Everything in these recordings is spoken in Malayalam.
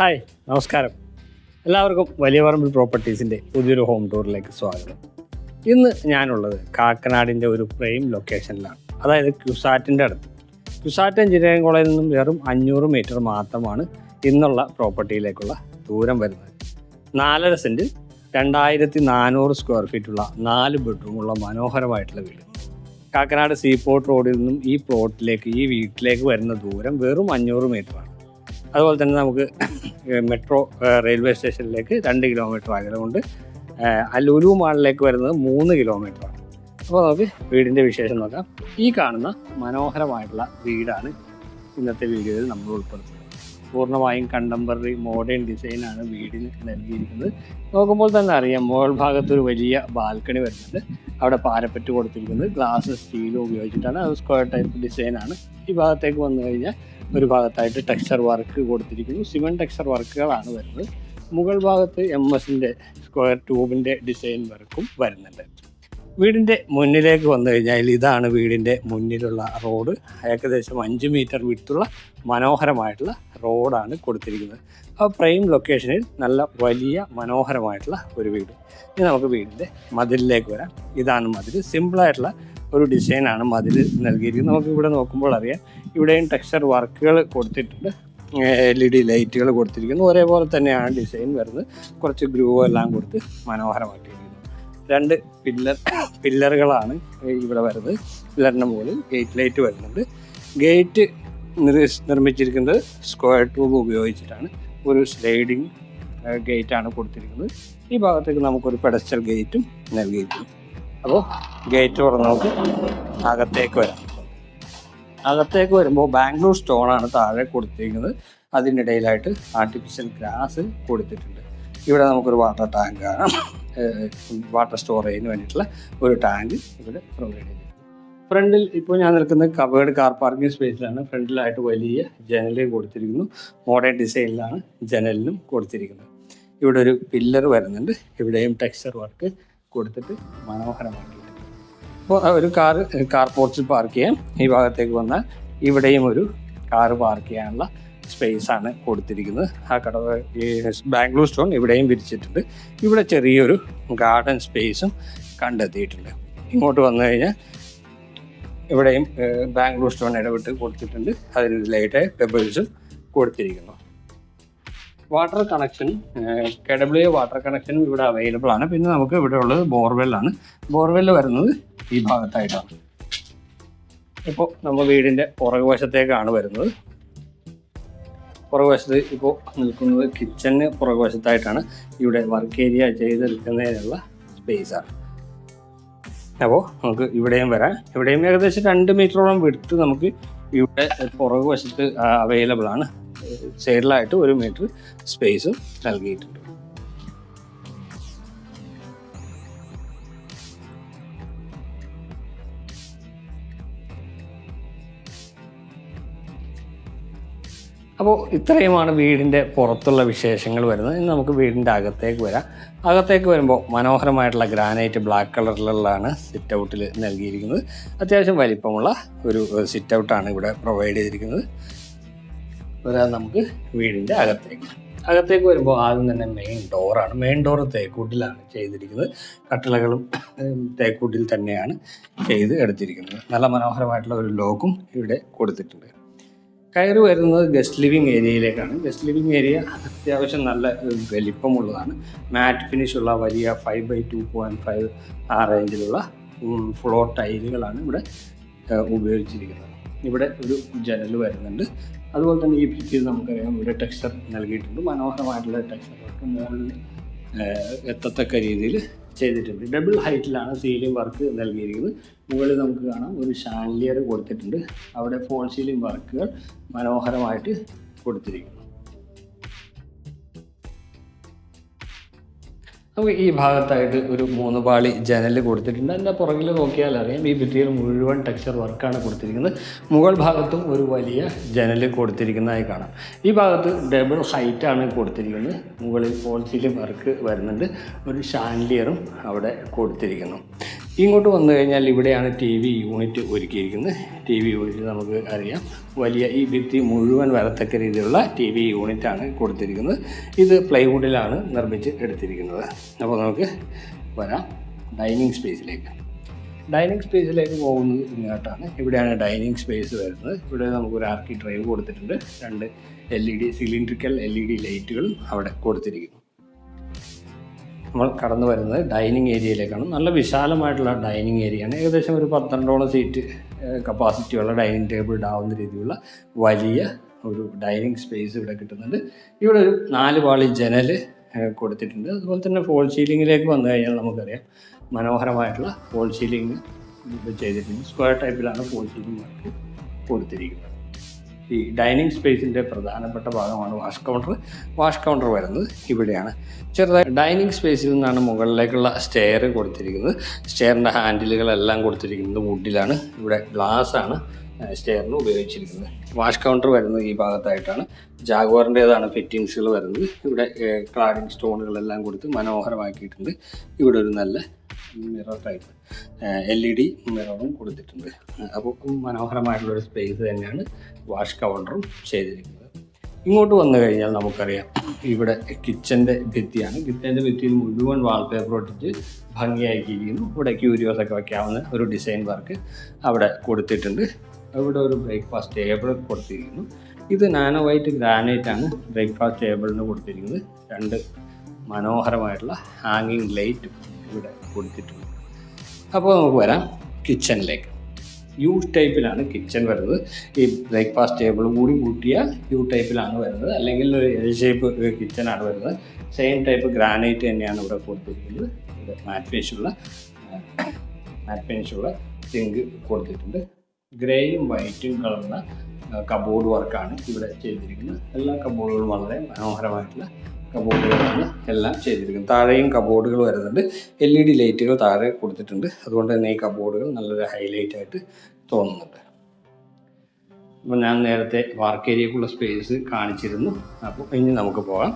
ഹായ് നമസ്കാരം. എല്ലാവർക്കും വലിയ പറമ്പിൽ പ്രോപ്പർട്ടീസിന്റെ പുതിയൊരു ഹോം ടൂറിലേക്ക് സ്വാഗതം. ഇന്ന് ഞാനുള്ളത് കാക്കനാടിന്റെ ഒരു പ്രൈം ലൊക്കേഷനിലാണ്. അതായത് ക്യുസാറ്റിന്റെ അടുത്ത്. ക്യുസാറ്റ് എഞ്ചിനീയറിംഗ് കോളേജിൽ നിന്നും വെറും അഞ്ഞൂറ് മീറ്റർ മാത്രമാണ് ഇന്നുള്ള പ്രോപ്പർട്ടിയിലേക്കുള്ള ദൂരം വരുന്നത്. നാലര സെന്റിൽ രണ്ടായിരത്തി നാനൂറ് സ്ക്വയർ ഫീറ്റുള്ള നാല് ബെഡ്റൂമുള്ള മനോഹരമായിട്ടുള്ള വീട്. കാക്കനാട് സീപോർട്ട് റോഡിൽ നിന്നും ഈ പ്ലോട്ടിലേക്ക് ഈ വീട്ടിലേക്ക് വരുന്ന ദൂരം വെറും അഞ്ഞൂറ് മീറ്ററാണ്. അതുപോലെ തന്നെ നമുക്ക് മെട്രോ റെയിൽവേ സ്റ്റേഷനിലേക്ക് രണ്ട് കിലോമീറ്റർ അകലമുണ്ട്. ലുലു മാളിലേക്ക് വരുന്നത് മൂന്ന് കിലോമീറ്ററാണ്. അപ്പോൾ നമുക്ക് വീടിന്റെ വിശേഷം നോക്കാം. ഈ കാണുന്ന മനോഹരമായിട്ടുള്ള വീടാണ് ഇന്നത്തെ വീഡിയോയിൽ നമ്മൾ ഉൾപ്പെടുത്തുന്നത്. പൂർണമായും കണ്ടംപററി മോഡേൺ ഡിസൈനാണ് വീടിന് നൽകിയിരിക്കുന്നത്. നോക്കുമ്പോൾ തന്നെ അറിയാം മുകൾ ഭാഗത്ത് ഒരു വലിയ ബാൽക്കണി വരുന്നുണ്ട്. അവിടെ പാരപ്പറ്റ് കൊടുത്തിരിക്കുന്നത്. ഗ്ലാസ് സ്റ്റീലും ഉപയോഗിച്ചിട്ടാണ്. അത് സ്ക്വയർ ടൈപ്പ് ഡിസൈനാണ് ഈ ഭാഗത്തേക്ക് വന്നു കഴിഞ്ഞാൽ ഒരു ഭാഗത്തായിട്ട് ടെക്സ്ചർ വർക്ക് കൊടുത്തിരിക്കുന്നു. സിമെന്റ് ടെക്സ്ചർ വർക്കുകളാണ് വരുന്നത്. മുകൾ ഭാഗത്ത് എം എസിന്റെ സ്ക്വയർ ട്യൂബിന്റെ ഡിസൈൻ വർക്കും വരുന്നുണ്ട്. വീടിന്റെ മുന്നിലേക്ക് വന്നു കഴിഞ്ഞാൽ ഇതാണ് വീടിന്റെ മുന്നിലുള്ള റോഡ്. ഏകദേശം അഞ്ച് മീറ്റർ വിട്ടുള്ള മനോഹരമായിട്ടുള്ള റോഡാണ് കൊടുത്തിരിക്കുന്നത്. ആ പ്രൈം ലൊക്കേഷനിൽ നല്ല വലിയ മനോഹരമായിട്ടുള്ള ഒരു വീട്. ഇനി നമുക്ക് വീടിന്റെ മതിലിലേക്ക് വരാം. ഇതാണ് മതിൽ. സിമ്പിളായിട്ടുള്ള ഒരു ഡിസൈനാണ് മതിൽ നൽകിയിരിക്കുന്നത്. നമുക്ക് ഇവിടെ നോക്കുമ്പോൾ അറിയാം ഇവിടെയും ടെക്സ്ചർ വർക്കുകൾ കൊടുത്തിട്ടുണ്ട്. എൽ ഇ ഡി ലൈറ്റുകൾ കൊടുത്തിരിക്കുന്നു. ഒരേപോലെ തന്നെയാണ് ഡിസൈൻ വരുന്നത്. കുറച്ച് ഗ്രൂവ് എല്ലാം കൊടുത്ത് മനോഹരമാക്കിയിരിക്കുന്നു. രണ്ട് പില്ലർ പില്ലറുകളാണ് ഇവിടെ വരുന്നത്. പില്ലറിന്റെ മുകളിൽ ഗേറ്റ് ലൈറ്റ് വരുന്നുണ്ട്. ഗേറ്റ് നിർമ്മിച്ചിരിക്കുന്നത് സ്ക്വയർ ട്യൂബ് ഉപയോഗിച്ചിട്ടാണ്. ഒരു സ്ലൈഡിങ് ഗേറ്റാണ് കൊടുത്തിരിക്കുന്നത്. ഈ ഭാഗത്തേക്ക് നമുക്കൊരു പെഡസ്റ്റൽ ഗേറ്റും നൽകിയിട്ടുണ്ട് അപ്പോൾ ഗേറ്റ് തുറന്ന് നമുക്ക് അകത്തേക്ക് വരാം. അകത്തേക്ക് വരുമ്പോൾ ബാംഗ്ലൂർ സ്റ്റോൺ ആണ് താഴെ കൊടുത്തിരിക്കുന്നത്. അതിനിടയിലായിട്ട് ആർട്ടിഫിഷ്യൽ ഗ്രാസ് കൊടുത്തിട്ടുണ്ട്. ഇവിടെ നമുക്കൊരു വാട്ടർ ടാങ്ക് കാണാം. വാട്ടർ സ്റ്റോറേജിന് വേണ്ടിയിട്ടുള്ള ഒരു ടാങ്ക് ഇവിടെ പ്രൊവൈഡ് ചെയ്തിട്ടുണ്ട് ഫ്രണ്ടിൽ ഇപ്പോൾ ഞാൻ നിൽക്കുന്നത് കവേർഡ് കാർ പാർക്കിംഗ് സ്പേസിലാണ് ഫ്രണ്ടിലായിട്ട് വലിയ ജനൽ കൊടുത്തിരിക്കുന്നു. മോഡേൺ ഡിസൈനിലാണ് ജനലിനും കൊടുത്തിരിക്കുന്നത്. ഇവിടെ ഒരു പില്ലർ വരുന്നുണ്ട്. ഇവിടെയും ടെക്സ്ചർ വർക്ക് കൊടുത്തിട്ട് മനോഹരമാക്കിയിട്ടുണ്ട് അപ്പോൾ ഒരു കാർ കാർ പോർച്ചിൽ പാർക്ക് ചെയ്യാം. ഈ ഭാഗത്തേക്ക് വന്നാൽ ഇവിടെയും ഒരു കാർ പാർക്ക് ചെയ്യാനുള്ള സ്പേസ് ആണ് കൊടുത്തിരിക്കുന്നത്. ആ കടവ് ഈ ബാംഗ്ലൂർ സ്റ്റോൺ ഇവിടെയും വിരിച്ചിട്ടുണ്ട്. ഇവിടെ ചെറിയൊരു ഗാർഡൻ സ്പേസും കണ്ടെത്തിയിട്ടുണ്ട്. ഇങ്ങോട്ട് വന്നു കഴിഞ്ഞാൽ ഇവിടെയും ബാംഗ്ലൂർ സ്റ്റോൺ ഇടപെട്ട് കൊടുത്തിട്ടുണ്ട്. അതിന് ലൈറ്റ് പെബിൾസും കൊടുത്തിരിക്കുന്നു. Water connection K W water കണക്ഷനും ഇവിടെ അവൈലബിൾ ആണ്. പിന്നെ നമുക്ക് ഇവിടെ ഉള്ളത് ബോർവെല്ലാണ് ബോർവെല്ല് വരുന്നത് ഈ ഭാഗത്തായിട്ടാണ് ഇപ്പോൾ നമ്മൾ വീടിന്റെ പുറകുവശത്തേക്കാണ് വരുന്നത്. പുറകുവശത്ത് ഇപ്പോൾ നിൽക്കുന്നത് കിച്ചണിന് പുറകുവശത്തായിട്ടാണ്. ഇവിടെ വർക്ക് ഏരിയ ചെയ്തെടുക്കുന്നതിനുള്ള സ്പേസാണ് അപ്പോൾ നമുക്ക് ഇവിടെയും വരാം. ഇവിടെയും ഏകദേശം രണ്ട് മീറ്ററോളം വിടുത്ത് നമുക്ക് ഇവിടെ പുറകുവശത്ത് അവൈലബിൾ ആണ്. സൈഡിലായിട്ട് ഒരു മീറ്റർ സ്പേസും നൽകിയിട്ടുണ്ട്. അപ്പോൾ ഇത്രയുമാണ് വീടിന്റെ പുറത്തുള്ള വിശേഷങ്ങൾ വരുന്നത്. ഇനി നമുക്ക് വീടിന്റെ അകത്തേക്ക് വരാം. അകത്തേക്ക് വരുമ്പോൾ മനോഹരമായിട്ടുള്ള ഗ്രാനൈറ്റ് ബ്ലാക്ക് കളറിലുള്ളതാണ് സിറ്റ് ഔട്ടിൽ നൽകിയിരിക്കുന്നത്. അത്യാവശ്യം വലിപ്പമുള്ള ഒരു സിറ്റ് ഔട്ടാണ് ഇവിടെ പ്രൊവൈഡ് ചെയ്തിരിക്കുന്നത്. വരാം നമുക്ക് വീടിന്റെ അകത്തേക്ക്. അകത്തേക്ക് വരുമ്പോൾ ആദ്യം തന്നെ മെയിൻ ഡോറാണ് മെയിൻ ഡോർ തേക്കൂട്ടിലാണ് ചെയ്തിരിക്കുന്നത്. കട്ടിളകളും തേക്കൂട്ടിൽ തന്നെയാണ് ചെയ്ത് എടുത്തിരിക്കുന്നത്. നല്ല മനോഹരമായിട്ടുള്ള ഒരു ലോക്കും ഇവിടെ കൊടുത്തിട്ടുണ്ട്. കയറി വരുന്നത് ഗസ്റ്റ് ലിവിങ് ഏരിയയിലേക്കാണ്. ഗസ്റ്റ് ലിവിങ് ഏരിയ അത്യാവശ്യം നല്ല വലിപ്പമുള്ളതാണ്. മാറ്റ് ഫിനിഷുള്ള വലിയ five by two point five ആ റേഞ്ചിലുള്ള ഫ്ലോർ ടൈലുകളാണ് ഇവിടെ ഉപയോഗിച്ചിരിക്കുന്നത്. ഇവിടെ ഒരു ജനൽ വരുന്നുണ്ട്. അതുപോലെ തന്നെ ഈ ഭിത്തിയിൽ നമുക്കറിയാം ഇവിടെ ടെക്സ്ചർ നൽകിയിട്ടുണ്ട്. മനോഹരമായിട്ടുള്ള ടെക്സ്ചർ മുകളിൽ എത്തത്തക്ക രീതിയിൽ ചെയ്തിട്ടുണ്ട്. ഡബിൾ ഹൈറ്റിലാണ് സീലിംഗ് വർക്ക് നൽകിയിരിക്കുന്നത്. മുകളിൽ നമുക്ക് കാണാം ഒരു ഷാൻലിയർ കൊടുത്തിട്ടുണ്ട്. അവിടെ ഫോൾ സീലിംഗ് വർക്കുകൾ മനോഹരമായിട്ട് കൊടുത്തിരിക്കുന്നു. നമുക്ക് ഈ ഭാഗത്തായിട്ട് ഒരു മൂന്ന് പാളി ജനൽ കൊടുത്തിട്ടുണ്ട്. അതിന്റെ പുറകിൽ നോക്കിയാൽ അറിയാം ഈ ഭിത്തിയിൽ മുഴുവൻ ടെക്സ്ചർ വർക്കാണ് കൊടുത്തിരിക്കുന്നത്. മുകൾ ഭാഗത്തും ഒരു വലിയ ജനൽ കൊടുത്തിരിക്കുന്നതായി കാണാം. ഈ ഭാഗത്ത് ഡബിൾ ഹൈറ്റാണ് കൊടുത്തിരിക്കുന്നത്. മുകളിൽ ഫോൾ വർക്ക് വരുന്നുണ്ട്. ഒരു ഷാൻലിയറും അവിടെ കൊടുത്തിരിക്കുന്നു. ഇങ്ങോട്ട് വന്നു കഴിഞ്ഞാൽ ഇവിടെയാണ് ടി വി യൂണിറ്റ് ഒരുക്കിയിരിക്കുന്നത്. ടി വി യൂണിറ്റ് നമുക്ക് അറിയാം. വലിയ ഈ ഭിത്തി മുഴുവൻ വരത്തക്ക രീതിയിലുള്ള ടി വി യൂണിറ്റാണ് കൊടുത്തിരിക്കുന്നത്. ഇത് പ്ലൈവുഡിലാണ് നിർമ്മിച്ച് എടുത്തിരിക്കുന്നത്. അപ്പോൾ നമുക്ക് വരാം. ഡൈനിങ് സ്പേസിലേക്ക് ഡൈനിങ് സ്പേസിലേക്ക് പോകുന്നത് ഇങ്ങോട്ടാണ്. ഇവിടെയാണ് ഡൈനിങ് സ്പേസ് വരുന്നത്. ഇവിടെ നമുക്കൊരു ആർക്കി ഡ്രൈവ് കൊടുത്തിട്ടുണ്ട്. രണ്ട് L E D cylindrical L E D ലൈറ്റുകളും അവിടെ കൊടുത്തിരിക്കുന്നു. നമ്മൾ കടന്നു വരുന്നത് ഡൈനിങ് ഏരിയയിലേക്കാണ്. നല്ല വിശാലമായിട്ടുള്ള ഡൈനിങ് ഏരിയയാണ്. ഏകദേശം ഒരു പന്ത്രണ്ടോളം സീറ്റ് കപ്പാസിറ്റിയുള്ള ഡൈനിങ് ടേബിൾ ഇടാവുന്ന രീതിയിലുള്ള വലിയ ഒരു ഡൈനിങ് സ്പേസ് ഇവിടെ കിട്ടുന്നുണ്ട്. ഇവിടെ ഒരു നാല് പാളി ജനൽ കൊടുത്തിട്ടുണ്ട്. അതുപോലെ തന്നെ ഫോൾ സീലിങ്ങിലേക്ക് വന്നു കഴിഞ്ഞാൽ നമുക്കറിയാം മനോഹരമായിട്ടുള്ള ഫോൾ സീലിംഗ് ചെയ്തിട്ടുണ്ട് സ്ക്വയർ ടൈപ്പിലാണ് ഫോൾ സീലിംഗ് കൊടുത്തിരിക്കുന്നത്. ഈ ഡൈനിങ് സ്പേസിന്റെ പ്രധാനപ്പെട്ട ഭാഗമാണ് വാഷ് കൗണ്ടർ. വാഷ് കൗണ്ടർ വരുന്നത് ഇവിടെയാണ്. ചെറുതായി ഡൈനിങ് സ്പേസിൽ നിന്നാണ് മുകളിലേക്കുള്ള സ്റ്റെയർ കൊടുത്തിരിക്കുന്നത്. സ്റ്റെയറിന്റെ ഹാൻഡിലുകളെല്ലാം കൊടുത്തിരിക്കുന്നത് വുഡിലാണ്. ഇവിടെ ഗ്ലാസ് ആണ് സ്റ്റെയറിന് ഉപയോഗിച്ചിരിക്കുന്നത്. വാഷ് കൗണ്ടർ വരുന്നത് ഈ ഭാഗത്തായിട്ടാണ്. ജാഗ്വാറിന്റേതാണ് ഫിറ്റിങ്സുകൾ വരുന്നത്. ഇവിടെ ക്ലാഡിങ് സ്റ്റോണുകളെല്ലാം കൊടുത്ത് മനോഹരമാക്കിയിട്ടുണ്ട്. ഇവിടെ ഒരു നല്ല mirror type L E D മിററും കൊടുത്തിട്ടുണ്ട്. അപ്പോൾ മനോഹരമായിട്ടുള്ളൊരു സ്പേസ് തന്നെയാണ് വാഷ് കൗണ്ടറും ചെയ്തിരിക്കുന്നത്. ഇങ്ങോട്ട് വന്നു കഴിഞ്ഞാൽ നമുക്കറിയാം ഇവിടെ കിച്ചന്റെ ഭിത്തിയാണ്. കിച്ചന്റെ ഭിത്തിയിൽ മുഴുവൻ വാൾപേപ്പർ ഒട്ടിച്ച് ഭംഗിയാക്കിയിരിക്കുന്നു ഇവിടെ ക്യൂരിയോസ് ഒക്കെ വയ്ക്കാവുന്ന ഒരു ഡിസൈൻ വർക്ക് അവിടെ കൊടുത്തിട്ടുണ്ട്. ഇവിടെ ഒരു ബ്രേക്ക്ഫാസ്റ്റ് ടേബിൾ കൊടുത്തിരിക്കുന്നു. ഇത് നാനോ വൈറ്റ് ഗ്രാനൈറ്റ് ആണ് ബ്രേക്ക്ഫാസ്റ്റ് ടേബിളിന് കൊടുത്തിരിക്കുന്നത്. രണ്ട് മനോഹരമായിട്ടുള്ള ഹാങ്ങിങ് ലൈറ്റും ഇവിടെ കൊടുത്തിട്ടുണ്ട്. അപ്പോൾ നമുക്ക് വരാം കിച്ചണിലേക്ക് യു ടൈപ്പിലാണ് കിച്ചൺ വരുന്നത്. ഈ ബ്രേക്ക്ഫാസ്റ്റ് ടേബിൾ കൂടി കൂട്ടിയ യു ടൈപ്പിലാണ് വരുന്നത്. അല്ലെങ്കിൽ ഒരു എൽ ഷേപ്പ് കിച്ചണാണ് വരുന്നത്. സെയിം ടൈപ്പ് ഗ്രാനൈറ്റ് തന്നെയാണ് ഇവിടെ കൊടുത്തിരിക്കുന്നത്. ഇവിടെ മാറ്റ് ഫിനിഷുള്ള മാറ്റ് ഫിനിഷുള്ള സിങ്ക് കൊടുത്തിട്ടുണ്ട്. ഗ്രേയും വൈറ്റും കളർന്ന കബോർഡ് വർക്കാണ് ഇവിടെ ചെയ്തിരിക്കുന്നത്. എല്ലാ കബോർഡുകളും വളരെ മനോഹരമായിട്ടുള്ള കബോർഡുകളാണ് എല്ലാം ചെയ്തിരിക്കുന്നത്. താഴെയും കബോർഡുകൾ വരുന്നുണ്ട്. എൽ ഇ ഡി ലൈറ്റുകൾ താഴെ കൊടുത്തിട്ടുണ്ട്. അതുകൊണ്ട് തന്നെ ഈ കബോർഡുകൾ നല്ലൊരു ഹൈലൈറ്റ് ആയിട്ട് തോന്നുന്നുണ്ട്. അപ്പോൾ ഞാൻ നേരത്തെ വർക്ക് ഏരിയക്കുള്ള സ്പേസ് കാണിച്ചിരുന്നു. അപ്പോൾ ഇനി നമുക്ക് പോകാം.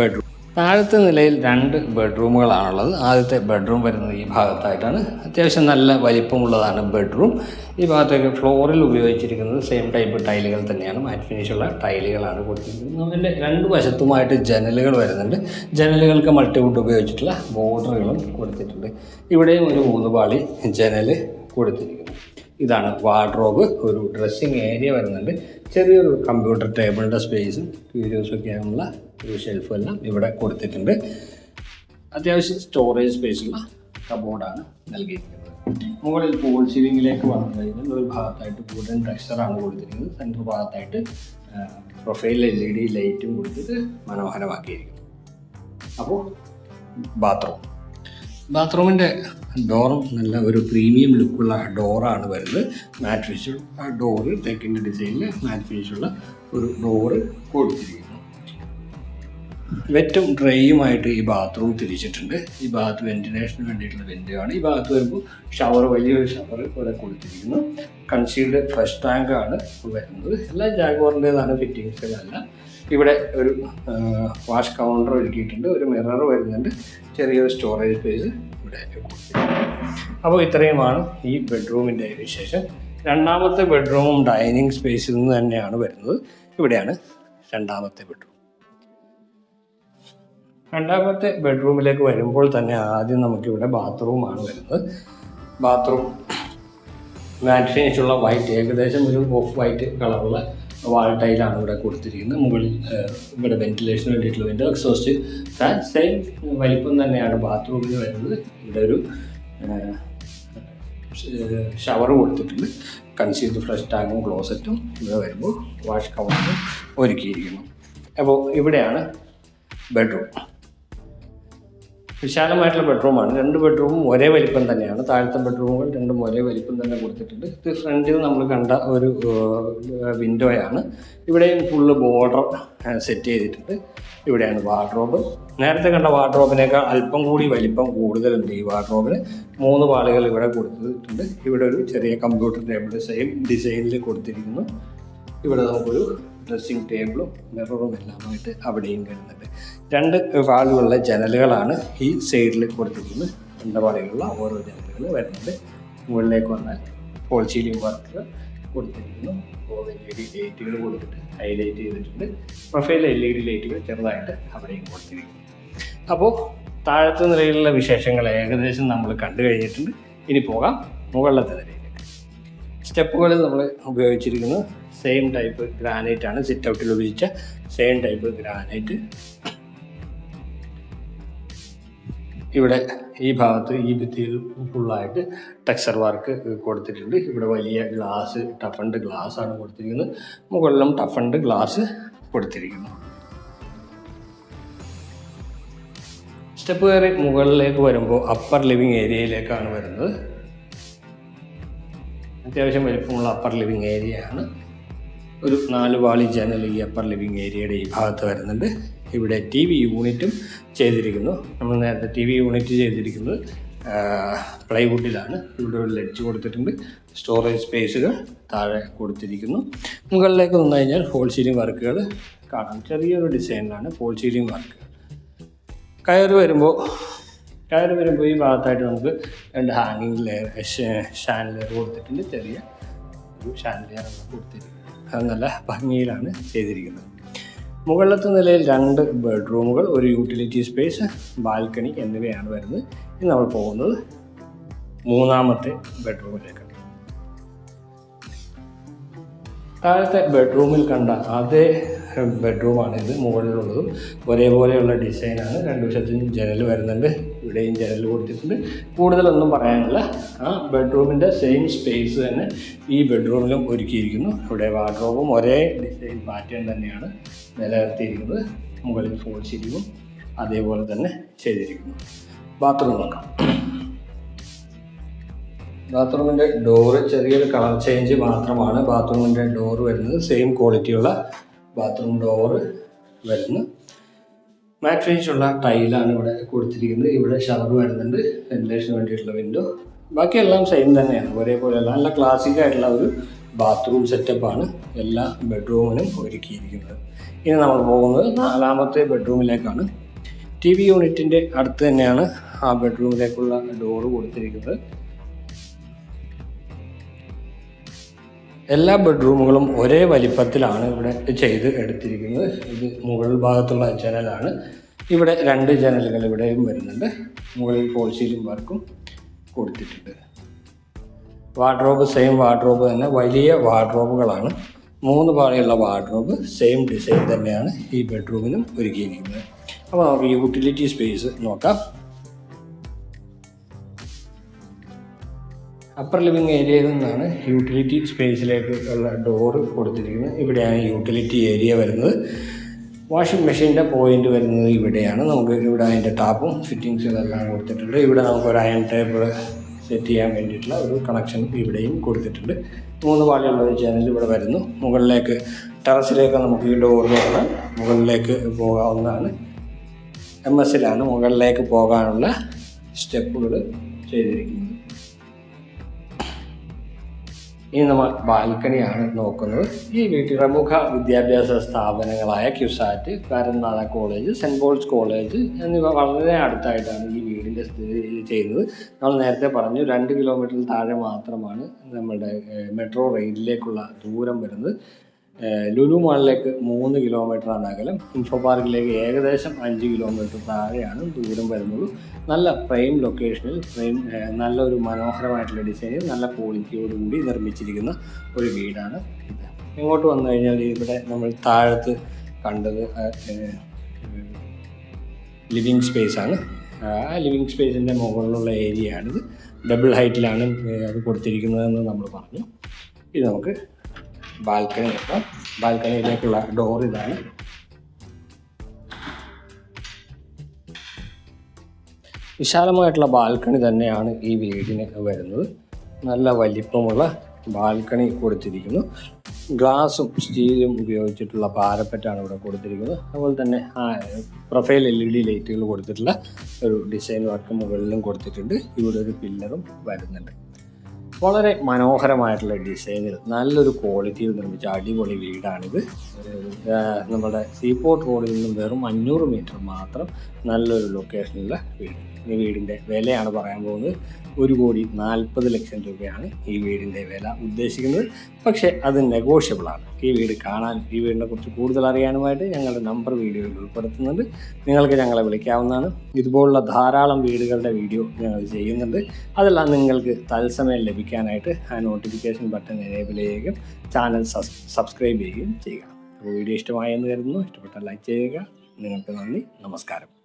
ബെഡ്റൂം താഴത്തെ നിലയിൽ രണ്ട് ബെഡ്റൂമുകളാണുള്ളത്. ആദ്യത്തെ ബെഡ്റൂം വരുന്നത് ഈ ഭാഗത്തായിട്ടാണ്. അത്യാവശ്യം നല്ല വലിപ്പമുള്ളതാണ് ബെഡ്റൂം. ഈ ഭാഗത്തേക്ക് ഫ്ലോറിൽ ഉപയോഗിച്ചിരിക്കുന്നത് സെയിം ടൈപ്പ് ടൈലുകൾ തന്നെയാണ്. മാറ്റ് ഫിനിഷുള്ള ടൈലുകളാണ് കൊടുത്തിരിക്കുന്നത്. അതിന്റെ രണ്ട് വശത്തുമായിട്ട് ജനലുകൾ വരുന്നുണ്ട്. ജനലുകൾക്ക് മൾട്ടിവുഡ് ഉപയോഗിച്ചിട്ടുള്ള ബോർഡറുകളും കൊടുത്തിട്ടുണ്ട്. ഇവിടെയും ഒരു മൂന്ന് പാളി ജനൽ കൊടുത്തിരിക്കുന്നു. ഇതാണ് വാർഡ്രോബ് ഒരു ഡ്രസ്സിങ് ഏരിയ വരുന്നുണ്ട്. ചെറിയൊരു കമ്പ്യൂട്ടർ ടേബിളിന്റെ സ്പേസും ഒക്കെ ആയുള്ള ഒരു ഷെൽഫും എല്ലാം ഇവിടെ കൊടുത്തിട്ടുണ്ട്. അത്യാവശ്യം സ്റ്റോറേജ് സ്പേസുള്ള കബോർഡാണ് നൽകിയിരിക്കുന്നത്. മുകളിൽ പോൾ സീലിംഗിലേക്ക് വന്നു കഴിഞ്ഞാൽ ഒരു ഭാഗത്തായിട്ട് വുഡൻ ടെക്സ്ചറാണ് കൊടുത്തിരിക്കുന്നത്. സെന്റർ ഭാഗത്തായിട്ട് പ്രൊഫൈൽ എൽ ഇ ഡി ലൈറ്റും കൊടുത്തിട്ട് മനോഹരമാക്കിയിരിക്കുന്നു. അപ്പോൾ ബാത്റൂം ബാത്റൂമിന്റെ ഡോറും നല്ല ഒരു പ്രീമിയം ലുക്കുള്ള ഡോറാണ് വരുന്നത്. മാറ്റ് ഫിനിഷ് ഡോറ് തെക്കിന്റെ ഡിസൈനിൽ മാറ്റ് ഫിനിഷുള്ള ഒരു ഡോറ് കൊടുത്തിരിക്കുന്നു. വെറ്റും ഡ്രൈയുമായിട്ട് ഈ ബാത്റൂം തിരിച്ചിട്ടുണ്ട്. ഈ ബാത്ത് വെന്റിലേഷന് വേണ്ടിയിട്ടുള്ള വെന്റോ ആണ്. ഈ ഭാഗത്ത് വരുമ്പോൾ ഷവർ വലിയൊരു ഷവർ ഇവിടെ കൊടുത്തിരിക്കുന്നു. കൺസീൽഡ് ഫ്രഷ് ടാങ്കാണ് വരുന്നത്. എല്ലാം ജാഗോറിന്റെതാണ് ഫിറ്റിങ്സുകളെല്ലാം ഇവിടെ ഒരു വാഷ് കൗണ്ടർ ഒരുക്കിയിട്ടുണ്ട്. ഒരു മിറർ വരുന്നുണ്ട്. ചെറിയൊരു സ്റ്റോറേജ് സ്പേസ് ഇവിടെ അപ്പോൾ ഇത്രയുമാണ് ഈ ബെഡ്റൂമിന്റെ വിശേഷം. രണ്ടാമത്തെ ബെഡ്റൂമും ഡൈനിങ് സ്പേസിൽ നിന്ന് തന്നെയാണ് വരുന്നത്. ഇവിടെയാണ് രണ്ടാമത്തെ ബെഡ്റൂം. രണ്ടാമത്തെ ബെഡ്റൂമിലേക്ക് വരുമ്പോൾ തന്നെ ആദ്യം നമുക്കിവിടെ ബാത്റൂമാണ് വരുന്നത്. ബാത്റൂം മാറ്റ് ഫിനിഷുള്ള വൈറ്റ് ഏകദേശം ഒരു ഓഫ് വൈറ്റ് കളറുള്ള വാൾ ടൈലാണ് ഇവിടെ കൊടുത്തിരിക്കുന്നത്. മുകളിൽ ഇവിടെ വെന്റിലേഷൻ വേണ്ടിയിട്ടുള്ള വിൻഡോ എക്സോസ്റ്റ് ഫാൻ സെയിം വലിപ്പം തന്നെയാണ് ബാത്റൂമിൽ വരുന്നത്. ഇവിടെ ഒരു ഷവർ കൊടുത്തിട്ടുണ്ട്. കൺസീൽഡ് ഫ്ലഷ് ടാങ്കും ക്ലോസറ്റും ഇവിടെ വരുമ്പോൾ വാഷ് കവറും ഒരുക്കിയിരിക്കുന്നു. അപ്പോൾ ഇവിടെയാണ് ബെഡ്റൂം വിശാലമായിട്ടുള്ള ബെഡ്റൂമാണ് രണ്ട് ബെഡ്റൂമും ഒരേ വലിപ്പം തന്നെയാണ്. താഴത്തെ ബെഡ്റൂമുകൾ രണ്ടും ഒരേ വലിപ്പം തന്നെ കൊടുത്തിട്ടുണ്ട്. ഇത് ഫ്രണ്ടിൽ നമ്മൾ കണ്ട ഒരു വിൻഡോയാണ് ഇവിടെയും ഫുള്ള് ബോർഡർ സെറ്റ് ചെയ്തിട്ടുണ്ട്. ഇവിടെയാണ് വാർഡ്രോബ് നേരത്തെ കണ്ട വാർഡ്രോബിനേക്കാൾ അല്പം കൂടി വലിപ്പം കൂടുതലുണ്ട് ഈ വാർഡ്രോബിന് മൂന്ന് പാളികൾ ഇവിടെ കൊടുത്തിട്ടുണ്ട്. ഇവിടെ ഒരു ചെറിയ കമ്പ്യൂട്ടർ ടേബിൾ സെയിം ഡിസൈനിൽ കൊടുത്തിരിക്കുന്നു. ഇവിടെ നമുക്കൊരു ഡ്രസ്സിങ് ടേബിളും മിററും എല്ലാമായിട്ട് അവിടെയും വരുന്നുണ്ട് രണ്ട് വാളുകളുള്ള ജനലുകളാണ് ഈ സൈഡിൽ കൊടുത്തിരിക്കുന്നത്. രണ്ട് പാളികളുള്ള ഓരോ ജനലുകൾ വരുന്നുണ്ട്. മുകളിലേക്ക് വന്നാൽ ഹോൾ സീലിംഗ് വർക്ക് കൊടുത്തിരിക്കുന്നു. എൽ ഇ ഡി ലൈറ്റുകൾ കൊടുത്തിട്ട് ഹൈലൈറ്റ് ചെയ്തിട്ടുണ്ട്. പ്രൊഫൈൽ എൽ ഇ ഡി ലൈറ്റുകൾ ചെറുതായിട്ട് അവിടെയും കൊടുത്തിരിക്കുന്നു. അപ്പോൾ താഴത്തെ നിലയിലുള്ള വിശേഷങ്ങൾ ഏകദേശം നമ്മൾ കണ്ടു കഴിഞ്ഞിട്ടുണ്ട്. ഇനി പോകാം മുകളിലത്തെ നിലയിലേക്ക്. സ്റ്റെപ്പുകളിൽ നമ്മൾ ഉപയോഗിച്ചിരിക്കുന്നത് സെയിം ടൈപ്പ് ഗ്രാനൈറ്റ് ആണ് സിറ്റ് ഔട്ടിൽ ഉപയോഗിച്ച സെയിം ടൈപ്പ് ഗ്രാനൈറ്റ് ഇവിടെ ഈ ഭാഗത്ത് ഈ ഭിത്തിയിൽ ഫുള്ളായിട്ട് ടെക്സ്ചർ വർക്ക് കൊടുത്തിട്ടുണ്ട്. ഇവിടെ വലിയ ഗ്ലാസ് ടഫണ്ട് ഗ്ലാസ് ആണ് കൊടുത്തിരിക്കുന്നത്. മുകളിലും ടഫണ്ട് ഗ്ലാസ് കൊടുത്തിരിക്കുന്നു. സ്റ്റെപ്പ് കയറി മുകളിലേക്ക് വരുമ്പോൾ അപ്പർ ലിവിങ് ഏരിയയിലേക്കാണ് വരുന്നത്. അത്യാവശ്യം വലിപ്പമുള്ള അപ്പർ ലിവിങ് ഏരിയ ആണ്. ഒരു നാല് വാളി ജനൽ ഈ അപ്പർ ലിവിങ് ഏരിയയുടെ ഈ ഭാഗത്ത് വരുന്നുണ്ട്. ഇവിടെ ടി വി യൂണിറ്റും ചെയ്തിരിക്കുന്നു. നമ്മൾ നേരത്തെ ടി വി യൂണിറ്റ് ചെയ്തിരിക്കുന്നത് പ്ലൈവുഡിലാണ് ഇവിടെ ഒരു ലെഡ്ജ് കൊടുത്തിട്ടുണ്ട്. സ്റ്റോറേജ് സ്പേസുകൾ താഴെ കൊടുത്തിരിക്കുന്നു. മുകളിലേക്ക് വന്നു കഴിഞ്ഞാൽ ഫോൾ സീലിംഗ് വർക്കുകൾ കാണാം. ചെറിയൊരു ഡിസൈനിലാണ് ഹോൾ സീലിംഗ് വർക്ക് കയറി വരുമ്പോൾ കയറി വരുമ്പോൾ ഈ ഭാഗത്തായിട്ട് നമുക്ക് രണ്ട് ഹാങ്ങിങ് ലെയർ ഷാൻലെയർ കൊടുത്തിട്ടുണ്ട്. ചെറിയ ഒരു ഷാൻലെയർ കൊടുത്തിരിക്കുന്നത്. അത് നല്ല ഭംഗിയിലാണ് ചെയ്തിരിക്കുന്നത്. മുകളിലത്തെ നിലയിൽ രണ്ട് ബെഡ്റൂമുകൾ ഒരു യൂട്ടിലിറ്റി സ്പേസ് ബാൽക്കണി എന്നിവയാണ് വരുന്നത്. ഇനി നമ്മൾ പോകുന്നത് മൂന്നാമത്തെ ബെഡ്റൂമിലേക്കാണ് താഴത്തെ ബെഡ്റൂമിൽ കണ്ട അതേ ബെഡ്റൂമാണിത് മുകളിലുള്ളതും ഒരേപോലെയുള്ള ഡിസൈനാണ് രണ്ട് വശത്തും ജനൽ വരുന്നുണ്ട്. ഇവിടെയും ജനൽ കൊടുത്തിട്ടുണ്ട്. കൂടുതലൊന്നും പറയാനില്ല ആ ബെഡ്റൂമിന്റെ സെയിം സ്പേസ് തന്നെ ഈ ബെഡ്റൂമിലും ഒരുക്കിയിരിക്കുന്നു. ഇവിടെ വാർഡ്രോബും ഒരേ ഡിസൈൻ പാറ്റേൺ തന്നെയാണ് നിലനിർത്തിയിരിക്കുന്നത്. മുകളിൽ ഫോൾ സീലിങ്ങും അതേപോലെ തന്നെ ചെയ്തിരിക്കുന്നു. ബാത്റൂം നോക്കാം. ബാത്റൂമിന്റെ ഡോറ് ചെറിയൊരു കളർ ചേഞ്ച് മാത്രമാണ് ബാത്റൂമിന്റെ ഡോറ് വരുന്നത്. സെയിം ക്വാളിറ്റിയുള്ള ബാത്റൂം ഡോറ് വരുന്നു. മാറ്റ് ഫിനിഷുള്ള ടൈലാണ് ഇവിടെ കൊടുത്തിരിക്കുന്നത്. ഇവിടെ ഷവർ വരുന്നുണ്ട്. വെന്റിലേഷന് വേണ്ടിയിട്ടുള്ള വിൻഡോ ബാക്കിയെല്ലാം സെയിം തന്നെയാണ്. ഒരേപോലെയല്ല നല്ല ക്ലാസിക്കായിട്ടുള്ള ഒരു ബാത്റൂം സെറ്റപ്പാണ് എല്ലാ ബെഡ്റൂമിനും ഒരുക്കിയിരിക്കുന്നത്. ഇനി നമ്മൾ പോകുന്നത് നാലാമത്തെ ബെഡ്റൂമിലേക്കാണ് ടി വി യൂണിറ്റിന്റെ അടുത്ത് തന്നെയാണ് ആ ബെഡ്റൂമിലേക്കുള്ള ഡോറ് കൊടുത്തിരിക്കുന്നത്. എല്ലാ ബെഡ്റൂമുകളും ഒരേ വലിപ്പത്തിലാണ് ഇവിടെ ചെയ്ത് എടുത്തിരിക്കുന്നത്. ഇത് മുകൾ ഭാഗത്തുള്ള ജനലാണ്. ഇവിടെ രണ്ട് ജനലുകൾ ഇവിടെയും വരുന്നുണ്ട്. മുകളിൽ ഫോൾ സീലിംഗ് വർക്കും കൊടുത്തിട്ടുണ്ട്. വാർഡ്രോബ് സെയിം വാർഡ്രോബ് തന്നെ വലിയ വാർഡ്രോബുകളാണ്. മൂന്ന് പാളിയുള്ള വാർഡ്രോബ് സെയിം ഡിസൈൻ തന്നെയാണ് ഈ ബെഡ്റൂമിനും ഒരുക്കിയിരിക്കുന്നത്. അപ്പോൾ നമുക്ക് യൂട്ടിലിറ്റി സ്പേസ് നോക്കാം. അപ്പർ ലിവിങ് ഏരിയയിൽ നിന്നാണ് യൂട്ടിലിറ്റി സ്പേസിലേക്ക് ഉള്ള ഡോറ് കൊടുത്തിരിക്കുന്നത്. ഇവിടെയാണ് യൂട്ടിലിറ്റി ഏരിയ വരുന്നത്. വാഷിംഗ് മെഷീന്റെ പോയിന്റ് വരുന്നത് ഇവിടെയാണ്. നമുക്ക് ഇവിടെ അതിന്റെ ടാപ്പും ഫിറ്റിങ്സും ഇതെല്ലാം കൊടുത്തിട്ടുണ്ട്. ഇവിടെ നമുക്ക് ഒരു അയൺ ടേബിൾ സെറ്റ് ചെയ്യാൻ വേണ്ടിയിട്ടുള്ള ഒരു കണക്ഷൻ ഇവിടെയും കൊടുത്തിട്ടുണ്ട്. മൂന്ന് പാളിയുള്ള ഒരു ചാനൽ ഇവിടെ വരുന്നു. മുകളിലേക്ക് ടെറസിലേക്ക് നമുക്ക് ഈ തുറന്ന് മുകളിലേക്ക് പോകാവുന്നതാണ്. എം എസിലാണ് മുകളിലേക്ക് പോകാനുള്ള സ്റ്റെപ്പുകൾ ചെയ്തിരിക്കുന്നത്. ഇനി നമ്മൾ ബാൽക്കണിയാണ് നോക്കുന്നത്. ഈ വീട്ടിൽ പ്രമുഖ വിദ്യാഭ്യാസ സ്ഥാപനങ്ങളായ ക്യുസാറ്റ് കാരനാഥ കോളേജ് സെന്റ് പോൾസ് കോളേജ് എന്നിവ വളരെ അടുത്തായിട്ടാണ് ഈ വീടിന്റെ സ്ഥിതി ചെയ്യുന്നത്. നമ്മൾ നേരത്തെ പറഞ്ഞു രണ്ട് കിലോമീറ്ററിൽ താഴെ മാത്രമാണ് നമ്മുടെ മെട്രോ റെയിലിലേക്കുള്ള ദൂരം വരുന്നത്. ലുലു മാളിലേക്ക് മൂന്ന് കിലോമീറ്ററാണ് അകലം. ഇൻഫോ പാർക്കിലേക്ക് ഏകദേശം അഞ്ച് കിലോമീറ്റർ താഴെയാണ് ദൂരം വരുന്നത് നല്ല പ്രൈം ലൊക്കേഷനിൽ പ്രൈം നല്ലൊരു മനോഹരമായിട്ടുള്ള ഡിസൈനിൽ നല്ല ക്വാളിറ്റിയോടുകൂടി നിർമ്മിച്ചിരിക്കുന്ന ഒരു വീടാണ് ഇങ്ങോട്ട് വന്നു കഴിഞ്ഞാൽ ഇവിടെ നമ്മൾ താഴത്ത് കണ്ടത് ലിവിങ് സ്പേസാണ്. ആ ലിവിങ് സ്പേസിന്റെ മുകളിലുള്ള ഏരിയ ആണിത് ഡബിൾ ഹൈറ്റിലാണ് അത് കൊടുത്തിരിക്കുന്നതെന്ന് നമ്മൾ പറഞ്ഞു. ഇത് നമുക്ക് ബാൽക്കണി നോക്കാം ബാൽക്കണിയിലേക്കുള്ള ഡോർ ഇതാണ്. വിശാലമായിട്ടുള്ള ബാൽക്കണി തന്നെയാണ് ഈ വീടിന് വരുന്നത്. നല്ല വലിപ്പമുള്ള ബാൽക്കണി കൊടുത്തിരിക്കുന്നു. ഗ്ലാസും സ്റ്റീലും ഉപയോഗിച്ചിട്ടുള്ള പാരപ്പറ്റാണ് ഇവിടെ കൊടുത്തിരിക്കുന്നത്. അതുപോലെ തന്നെ പ്രൊഫൈൽ എൽ ഇ ഡി ലൈറ്റുകൾ കൊടുത്തിട്ടുള്ള ഒരു ഡിസൈൻ വർക്ക് മുകളിലും കൊടുത്തിട്ടുണ്ട്. ഇവിടെ ഒരു പില്ലറും വരുന്നുണ്ട്. വളരെ മനോഹരമായിട്ടുള്ള ഡിസൈനിൽ നല്ലൊരു ക്വാളിറ്റിയിൽ നിർമ്മിച്ച അടിപൊളി വീടാണിത്. നമ്മുടെ സീപോർട്ട് റോഡിൽ നിന്നും വെറും അഞ്ഞൂറ് മീറ്റർ മാത്രം നല്ലൊരു ലൊക്കേഷനിലുള്ള വീട് ഈ വീടിന്റെ വിലയാണ് പറയാൻ പോകുന്നത്. ഒരു കോടി നാൽപ്പത് ലക്ഷം രൂപയാണ് ഈ വീടിന്റെ വില ഉദ്ദേശിക്കുന്നത്. പക്ഷേ അത് നെഗോഷ്യബിളാണ് ഈ വീട് കാണാൻ ഈ വീടിനെ കുറിച്ച് കൂടുതൽ അറിയാനുമായിട്ട് ഞങ്ങളുടെ നമ്പർ വീഡിയോയിൽ ഉൾപ്പെടുത്തുന്നുണ്ട്. നിങ്ങൾക്ക് ഞങ്ങളെ വിളിക്കാവുന്നതാണ്. ഇതുപോലുള്ള ധാരാളം വീടുകളുടെ വീഡിയോ ഞങ്ങൾ ചെയ്യുന്നുണ്ട്. അതെല്ലാം നിങ്ങൾക്ക് തത്സമയം ലഭിക്കാനായിട്ട് ആ നോട്ടിഫിക്കേഷൻ ബട്ടൺ എനേബിൾ ചെയ്യുകയും ചാനൽ സബ്സ്ക്രൈബ് ചെയ്യുകയും ചെയ്യുക. വീഡിയോ ഇഷ്ടമായെന്ന് കരുതുന്നു. ഇഷ്ടപ്പെട്ടാൽ ലൈക്ക് ചെയ്യുക. നിങ്ങൾക്ക് നന്ദി. നമസ്കാരം.